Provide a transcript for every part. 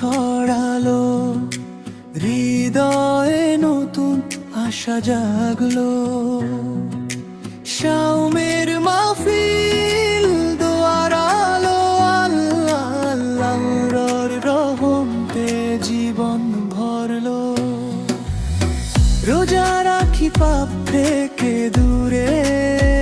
ছড়ালো। হৃদয়ে নতুন আশা জাগলো। শাওমের মাহফিল দোয়ার আলো, আল্লাহ আল্লাহর রহমতে জীবন ভরলো। রোজা রাখি পাপ থেকে দূরে।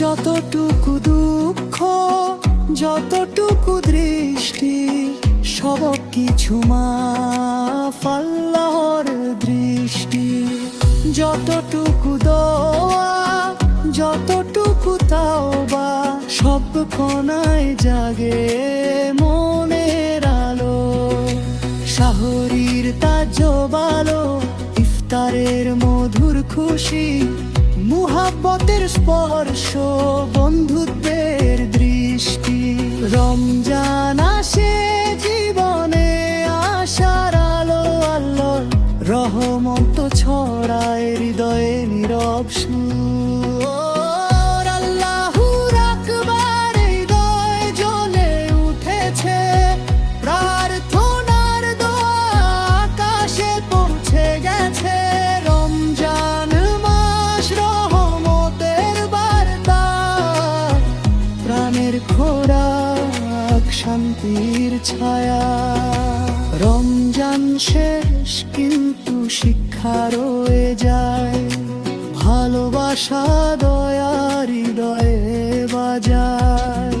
যতটুকু দুঃখ, যতটুকু দৃষ্টি সব কিছু মা ফাল্লাহর দৃষ্টি। যতটুকু দোয়া, যতটুকু তাওবা, সব কোনায় জাগে মনের আলো। শাহরির তাজবালো ইফতারের মধুর খুশি মুহাব্বতের স্পর্শ, বন্ধুত্বের দৃষ্টি। রমজান আসে জীবনে, আশার আলো আল্লাহ রহমত ছড়ায় হৃদয়ে নীরব সুর। আল্লাহুর আকবার হৃদয় জ্বলে উঠেছে। প্রার্থনার দোয়া আকাশে পৌঁছে গেছে। প্রাণের খোরাক, শান্তির ছায়া। রমজান শেষ, কিন্তু শিক্ষা রয়ে যায়। ভালোবাসা দয়া হৃদয়ে বাজায়।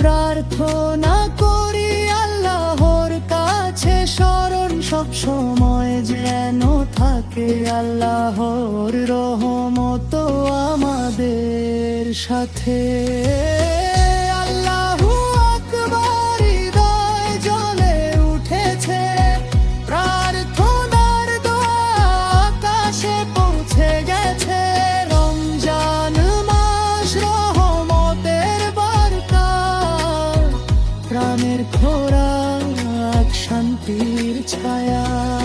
প্রার্থনা করি আল্লাহর কাছে, স্মরণ সব সময় যেন থাকে আল্লাহর রহমত আমাদের সাথে। প্রাণের খোরাক শান্তির ছায়া।